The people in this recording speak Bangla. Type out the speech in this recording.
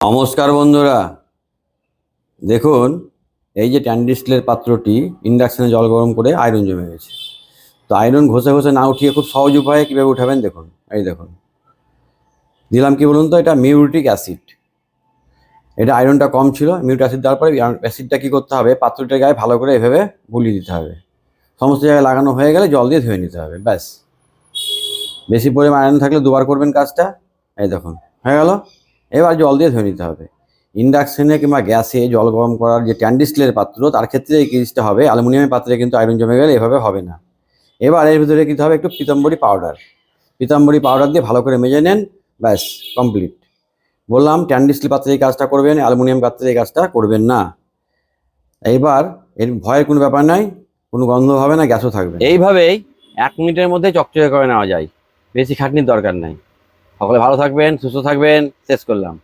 নমস্কার বন্ধুরা। দেখুন, এই যে ট্যান্ডিস্টলের পাত্রটি ইন্ডাকশানে জল গরম করে আয়রন জমে গেছে। তো আয়রন ঘষে ঘষে না উঠিয়ে খুব সহজ উপায়ে কীভাবে উঠাবেন দেখুন। এই দেখুন। দিলাম কি বলুন তো, এটা মিউরিটিক অ্যাসিড। এটা আয়রনটা কম ছিল মিউরিক অ্যাসিড দেওয়ার পরে অ্যাসিডটা কী করতে হবে? পাত্রটার গায়ে ভালো করে এভাবে গুলিয়ে দিতে হবে। সমস্ত জায়গায় লাগানো হয়ে গেলে জল দিয়ে ধুয়ে নিতে হবে, ব্যাস। বেশি পরিমাণ আয়রন থাকলে দুবার করবেন কাজটা। এই দেখুন, হয়ে গেল। এবার জল দিয়ে ধুয়ে নিতে হবে। ইন্ডাকশনে কিংবা গ্যাসে জল গরম করার যে ট্যান্ডিস্টিলের পাত্র, তার ক্ষেত্রে এই জিনিসটা হবে। অ্যালুমিনিয়ামের পাত্রে কিন্তু আয়রন জমে গেলে এভাবে হবে না। এবার এর ভিতরে দিতে হবে একটু পিতাম্বরী পাউডার। পিতাম্বরী পাউডার দিয়ে ভালো করে মেজে নেন, ব্যাস, কমপ্লিট। বললাম ট্যান্ডিস্টিল পাত্রে এই কাজটা করবেন, অ্যালুমিনিয়াম পাত্রে এই কাজটা করবেন না। এইবার এর ভয়ের কোনো ব্যাপার নাই, কোনো গন্ধ হবে না, গ্যাসও থাকবে এইভাবেই এক মিনিটের মধ্যে চকচকে করে নেওয়া যায়। বেশি খাটনির দরকার নাই। সকলে ভালো থাকবেন সুস্থ থাকবেন শেষ করলাম।